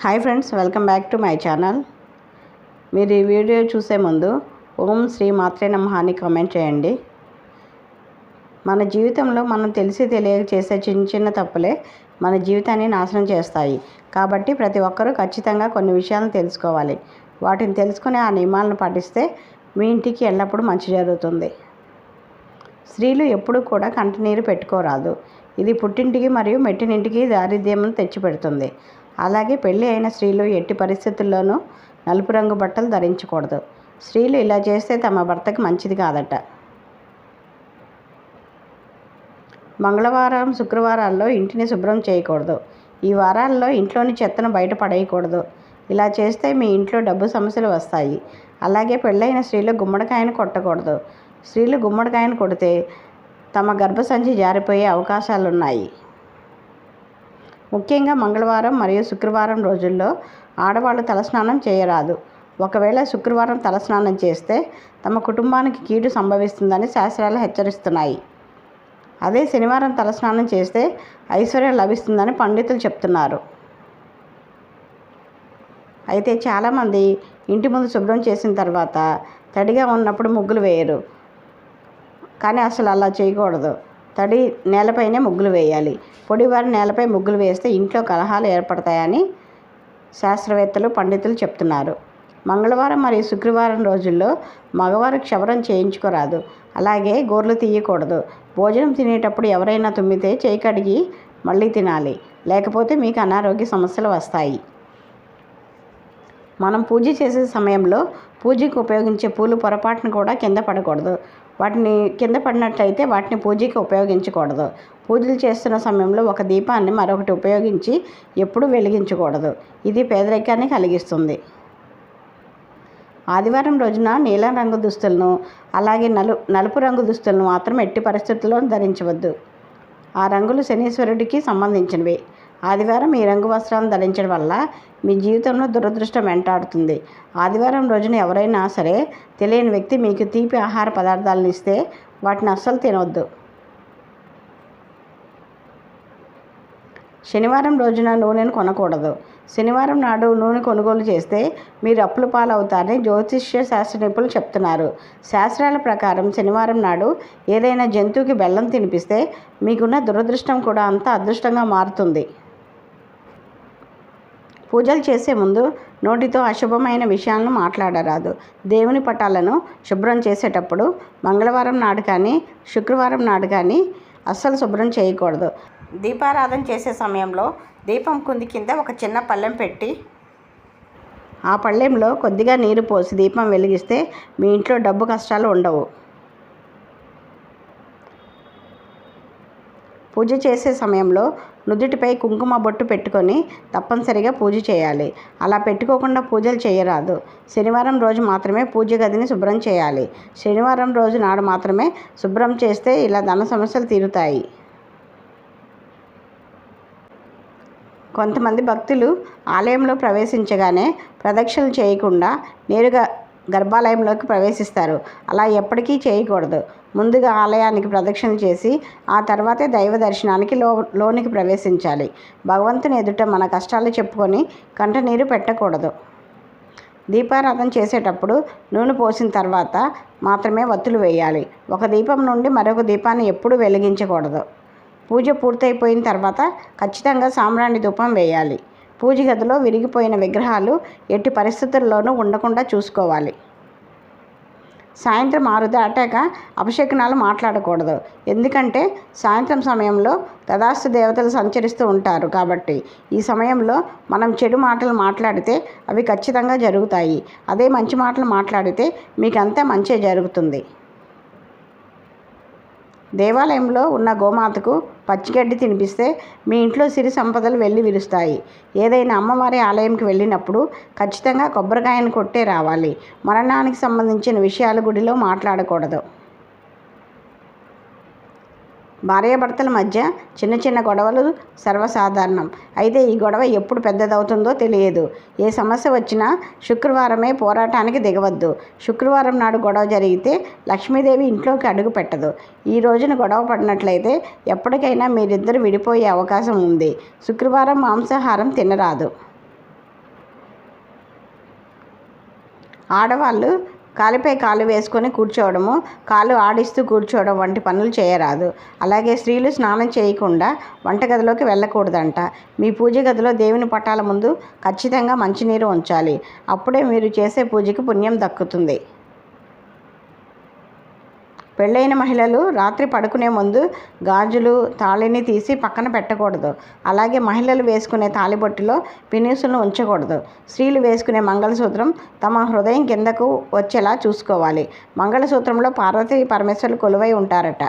Hi friends welcome back to my channel. మీరు ఈ video చూసే ముందు ఓం శ్రీ మాత్రే నమః అని కామెంట్ చేయండి. మన జీవితంలో మనం తెలిసి తెలియక చేసే చిన్న చిన్న తప్పులే మన జీవితాన్ని నాశనం చేస్తాయి. కాబట్టి ప్రతి ఒక్కరూ ఖచ్చితంగా కొన్ని విషయాలను తెలుసుకోవాలి. వాటిని తెలుసుకుని ఆ నియమాలను పాటిస్తే మీ ఇంటికి ఎల్లప్పుడూ మంచి జరుగుతుంది. స్త్రీలు ఎప్పుడూ కూడా కంటినీరు పెట్టుకోరాదు. ఇది పుట్టింటికి మరియు మెట్టినింటికి దారిద్ర్యం తెచ్చిపెడుతుంది. అలాగే పెళ్ళి అయిన స్త్రీలు ఎట్టి పరిస్థితుల్లోనూ నలుపు రంగు బట్టలు ధరించకూడదు. స్త్రీలు ఇలా చేస్తే తమ భర్తకి మంచిది కాదట. మంగళవారం శుక్రవారాల్లో ఇంటిని శుభ్రం చేయకూడదు. ఈ వారాల్లో ఇంట్లోని చెత్తను బయట పడేయకూడదు. ఇలా చేస్తే మీ ఇంట్లో డబ్బు సమస్యలు వస్తాయి. అలాగే పెళ్ళైన స్త్రీలు గుమ్మడికాయను కొట్టకూడదు. స్త్రీలు గుమ్మడికాయను కొడితే తమ గర్భసంచి జారిపోయే అవకాశాలు ఉన్నాయి ముఖ్యంగా మంగళవారం మరియు శుక్రవారం రోజుల్లో ఆడవాళ్ళు తలస్నానం చేయరాదు. ఒకవేళ శుక్రవారం తలస్నానం చేస్తే తమ కుటుంబానికి కీడు సంభవిస్తుందని శాస్త్రాలు హెచ్చరిస్తున్నాయి. అదే శనివారం తలస్నానం చేస్తే ఐశ్వర్యం లభిస్తుందని పండితులు చెప్తున్నారు. అయితే చాలామంది ఇంటి ముందు శుభ్రం చేసిన తర్వాత తడిగా ఉన్నప్పుడు ముగ్గులు వేయరు. కానీ అసలు అలా చేయకూడదు. తడి నేలపైనే ముగ్గులు వేయాలి. పొడివారి నేలపై ముగ్గులు వేస్తే ఇంట్లో కలహాలు ఏర్పడతాయని శాస్త్రవేత్తలు పండితులు చెప్తున్నారు. మంగళవారం మరియు శుక్రవారం రోజుల్లో మగవారు క్షవరం చేయించుకోరాదు. అలాగే గోర్లు తీయకూడదు. భోజనం తినేటప్పుడు ఎవరైనా తుమ్మితే చేయి కడిగి మళ్ళీ తినాలి. లేకపోతే మీకు అనారోగ్య సమస్యలు వస్తాయి. మనం పూజ చేసే సమయంలో పూజకు ఉపయోగించే పూలు పొరపాటును కూడా కింద పడకూడదు. వాటిని కింద పడినట్లయితే వాటిని పూజకి ఉపయోగించకూడదు. పూజలు చేస్తున్న సమయంలో ఒక దీపాన్ని మరొకటి ఉపయోగించి ఎప్పుడూ వెలిగించకూడదు. ఇది పేదరికాన్ని కలిగిస్తుంది. ఆదివారం రోజున నీలం రంగు దుస్తులను అలాగే నలు నలుపు రంగు దుస్తులను మాత్రం ఎట్టి పరిస్థితుల్లో ధరించవద్దు. ఆ రంగులు శనీశ్వరుడికి సంబంధించినవి. ఆదివారం ఈ రంగు వస్త్రాలను ధరించడం వల్ల మీ జీవితంలో దురదృష్టం వెంటాడుతుంది. ఆదివారం రోజున ఎవరైనా సరే తెలియని వ్యక్తి మీకు తీపి ఆహార పదార్థాలను ఇస్తే వాటిని అస్సలు తినవద్దు శనివారం రోజున నూనెను కొనకూడదు. శనివారం నాడు నూనె కొనుగోలు చేస్తే మీరు అప్పుల పాలవుతారని జ్యోతిష్య శాస్త్ర నిపుణులు చెప్తున్నారు. శాస్త్రాల ప్రకారం శనివారం నాడు ఏదైనా జంతువుకి బెల్లం తినిపిస్తే మీకున్న దురదృష్టం కూడా అంత అదృష్టంగా మారుతుంది. పూజలు చేసే ముందు నోటితో అశుభమైన విషయాలను మాట్లాడరాదు. దేవుని పటాలను శుభ్రం చేసేటప్పుడు మంగళవారం నాడు కానీ శుక్రవారం నాడు కానీ అస్సలు శుభ్రం చేయకూడదు. దీపారాధన చేసే సమయంలో దీపం కుంది కింద ఒక చిన్న పళ్ళెం పెట్టి ఆ పళ్ళెంలో కొద్దిగా నీరు పోసి దీపం వెలిగిస్తే మీ ఇంట్లో డబ్బు కష్టాలు ఉండవు. పూజ చేసే సమయంలో నుదుటిపై కుంకుమ బొట్టు పెట్టుకొని తప్పనిసరిగా పూజ చేయాలి. అలా పెట్టుకోకుండా పూజలు చేయరాదు. శనివారం రోజు మాత్రమే పూజ గదిని శుభ్రం చేయాలి. శనివారం రోజు నాడు మాత్రమే శుభ్రం చేస్తే ఇలా ధన సమస్యలు తీరుతాయి. కొంతమంది భక్తులు ఆలయంలో ప్రవేశించగానే ప్రదక్షిణలు చేయకుండా నేరుగా గర్భాలయంలోకి ప్రవేశిస్తారు. అలా ఎప్పటికీ చేయకూడదు. ముందుగా ఆలయానికి ప్రదక్షిణ చేసి ఆ తర్వాతే దైవ దర్శనానికి లో లోనికి ప్రవేశించాలి. భగవంతుని ఎదుట మన కష్టాలు చెప్పుకొని కంటనీరు పెట్టకూడదు. దీపారాధన చేసేటప్పుడు నూనె పోసిన తర్వాత మాత్రమే వత్తులు వేయాలి. ఒక దీపం నుండి మరొక దీపాన్ని ఎప్పుడూ వెలిగించకూడదు. పూజ పూర్తయిపోయిన తర్వాత ఖచ్చితంగా సాంబ్రాణి ధూపం వేయాలి. పూజ గదిలో విరిగిపోయిన విగ్రహాలు ఎట్టి పరిస్థితుల్లోనూ ఉండకుండా చూసుకోవాలి. సాయంత్రం ఆరు దాటాక అపశకునాలు మాట్లాడకూడదు. ఎందుకంటే సాయంత్రం సమయంలో తదాస్తు దేవతలు సంచరిస్తూ ఉంటారు కాబట్టి ఈ సమయంలో మనం చెడు మాటలు మాట్లాడితే అవి ఖచ్చితంగా జరుగుతాయి. అదే మంచి మాటలు మాట్లాడితే మీకంతా మంచే జరుగుతుంది. దేవాలయంలో ఉన్న గోమాతకు పచ్చిగడ్డి తినిపిస్తే మీ ఇంట్లో సిరి సంపదలు వెళ్ళి విరుస్తాయి. ఏదైనా అమ్మవారి ఆలయంకి వెళ్ళినప్పుడు ఖచ్చితంగా కొబ్బరికాయను కొట్టే రావాలి. మరణానికి సంబంధించిన విషయాలు గుడిలో మాట్లాడకూడదు. భార్యాభర్తల మధ్య చిన్న చిన్న గొడవలు సర్వసాధారణం. అయితే ఈ గొడవ ఎప్పుడు పెద్దదవుతుందో తెలియదు. ఏ సమస్య వచ్చినా శుక్రవారమే పోరాటానికి దిగవద్దు. శుక్రవారం నాడు గొడవ జరిగితే లక్ష్మీదేవి ఇంట్లోకి అడుగు పెట్టదు. ఈ రోజున గొడవ పడినట్లయితే ఎప్పటికైనా మీరిద్దరు విడిపోయే అవకాశం ఉంది. శుక్రవారం మాంసాహారం తినరాదు. ఆడవాళ్ళు కాలుపై కాలు వేసుకొని కూర్చోవడము కాలు ఆడిస్తూ కూర్చోవడం వంటి పనులు చేయరాదు. అలాగే స్త్రీలు స్నానం చేయకుండా వంటగదిలోకి వెళ్ళకూడదంట. మీ పూజ గదిలో దేవుని పటాల ముందు ఖచ్చితంగా మంచినీరు ఉంచాలి. అప్పుడే మీరు చేసే పూజకి పుణ్యం దక్కుతుంది. పెళ్ళైన మహిళలు రాత్రి పడుకునే ముందు గాజులు తాళిని తీసి పక్కన పెట్టకూడదు. అలాగే మహిళలు వేసుకునే తాలిబొట్టులో పినీసులను ఉంచకూడదు. స్త్రీలు వేసుకునే మంగళసూత్రం తమ హృదయం కిందకు వచ్చేలా చూసుకోవాలి. మంగళసూత్రంలో పార్వతీ పరమేశ్వరులు కొలువై ఉంటారట.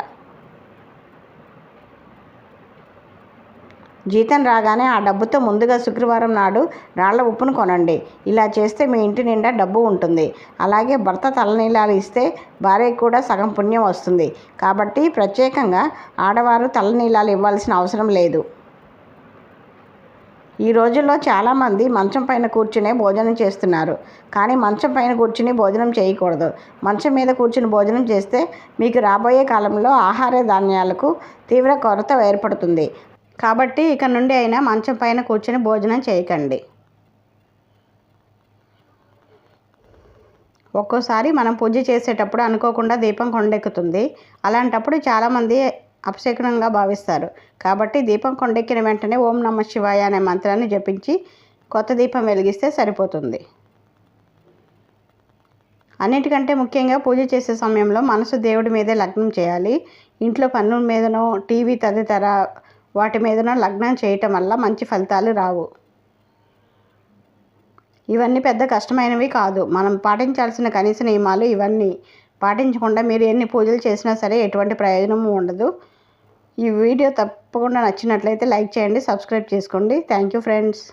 జీతం రాగానే ఆ డబ్బుతో ముందుగా శుక్రవారం నాడు రాళ్ళ ఉప్పును కొనండి. ఇలా చేస్తే మీ ఇంటి నిండా డబ్బు ఉంటుంది. అలాగే భర్త తలనీలాలు ఇస్తే భార్యకు కూడా సగం పుణ్యం వస్తుంది. కాబట్టి ప్రత్యేకంగా ఆడవారు తలనీలాలు ఇవ్వాల్సిన అవసరం లేదు. ఈ రోజుల్లో చాలామంది మంచం పైన కూర్చునే భోజనం చేస్తున్నారు. కానీ మంచం పైన కూర్చుని భోజనం చేయకూడదు. మంచం మీద కూర్చుని భోజనం చేస్తే మీకు రాబోయే కాలంలో ఆహార ధాన్యాలకు తీవ్ర కొరత ఏర్పడుతుంది. కాబట్టి ఇక నుండి అయినా మంచం పైన కూర్చొని భోజనం చేయకండి. ఒక్కోసారి మనం పూజ చేసేటప్పుడు అనుకోకుండా దీపం కొండెక్కుతుంది. అలాంటప్పుడు చాలామంది అపశకునంగా భావిస్తారు. కాబట్టి దీపం కొండెక్కిన వెంటనే ఓం నమ శివాయ అనే మంత్రాన్ని జపించి కొత్త దీపం వెలిగిస్తే సరిపోతుంది. అన్నిటికంటే ముఖ్యంగా పూజ చేసే సమయంలో మనసు దేవుడి మీదే లగ్నం చేయాలి. ఇంట్లో పన్నుల మీదనో టీవీ తదితర వాటి మీదన లగ్నం చేయటం వల్ల మంచి ఫలితాలు రావు. ఇవన్నీ పెద్ద కష్టమైనవి కాదు. మనం పాటించాల్సిన కనీస నియమాలు ఇవన్నీ. పాటించకుండా మీరు ఎన్ని పూజలు చేసినా సరే ఎటువంటి ప్రయోజనము ఉండదు. ఈ వీడియో తప్పకుండా నచ్చినట్లయితే లైక్ చేయండి సబ్స్క్రైబ్ చేసుకోండి. Thank you friends.